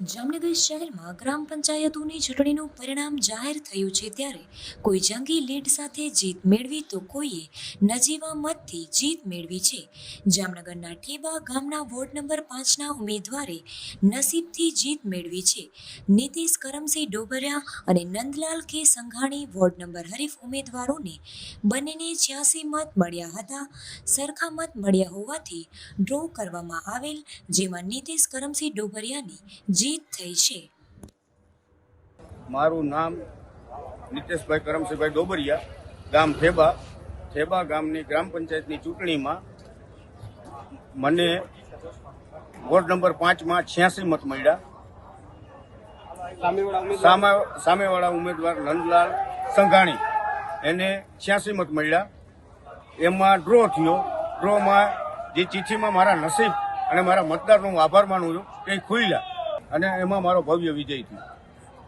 જામનગર શહેરમાં ગ્રામ પંચાયતોની ચૂંટણીનું પરિણામ જાહેર થયું છે ત્યારે કોઈ જંગી લીડ સાથે જીત મેળવી તો કોઈએ નજીવા મતથી જીત મેળવી છે. જામનગરના ઠેબા ગામના વોર્ડ નંબર પાંચના ઉમેદવારે નસીબથી જીત મેળવી છે. નીતિશ કરમસિંહ ડોબરિયા અને નંદલાલ કે સંઘાણી વોર્ડ નંબર હરીફ ઉમેદવારોને બંનેને છ્યાસી મત મળ્યા હતા. સરખા મત મળ્યા હોવાથી ડ્રો કરવામાં આવેલ, જેમાં નીતિશ કરમસિંહ ડોબરિયાની જીત થઈ છે. મારું નામ નિતેશભાઈ કરમસિંહભાઈ ડોબરિયા, ગામ થેબા. થેબા ગામની ગ્રામ પંચાયતની ચૂંટણીમાં મને વોર્ડ નંબર પાંચમાં છ્યાસી મત મળ્યા. સામે, સામેવાળા ઉમેદવાર નંદલાલ સંઘાણી, એને છ્યાસી મત મળ્યા. એમાં ડ્રો થયો. ડ્રોમાં જે ચિઠ્ઠીમાં મારા નસીબ અને મારા મતદારનો હું આભાર માનું છું કે ખુલ્યા. અને એમાં મારો ભવ્ય વિજય થયો.